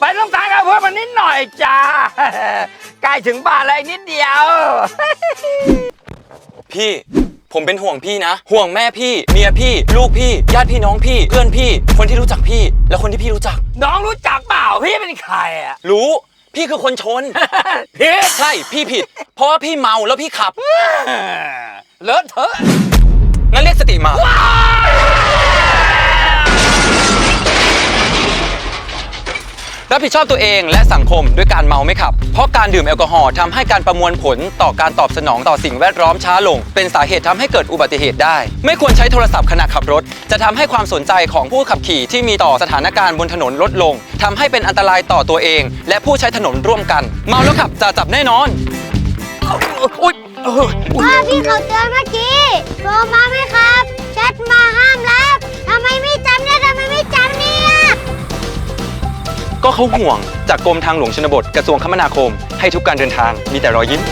ไปต้องทางกับเพื่อนมันนิดหน่อยจ้า ใกล้ถึงบ้านแล้วอีกนิดเดียว พี่ ผมเป็นห่วงพี่นะ ห่วงแม่พี่ เมียพี่ ลูกพี่ ญาติพี่น้องพี่ เพื่อนพี่ คนที่รู้จักพี่ และคนที่พี่รู้จัก น้องรู้จักเปล่าพี่เป็นใครอะรู้ พี่คือคนชนพี่ใช่พี่ผิด เพราะว่าพี่เมาแล้วพี่ขับ เลอะเทอะงั้นเรียกส รับผิดชอบตัวเองและสังคมด้วยการเมาไม่ขับ เพราะการดื่มแอลกอฮอล์ทำให้การประมวลผลต่อการตอบสนองต่อสิ่งแวดล้อมช้าลง เป็นสาเหตุทำให้เกิดอุบัติเหตุได้ ไม่ควรใช้โทรศัพท์ขณะขับรถ จะทำให้ความสนใจของผู้ขับขี่ที่มีต่อสถานการณ์บนถนนลดลงทำให้เป็นอันตรายต่อตัวเอง และผู้ใช้ถนนร่วมกัน เมาแล้วขับจะจับแน่นอนอุ๊ยเอออุ๊ยพ่อพี่เขาเตือนเมื่อกี้โทรมาไหมครั ก็เขาห่วงจากกรมทางหลวงชนบทกระทรวงคมนาคม ให้ทุกการเดินทางมีแต่รอยยิ้ม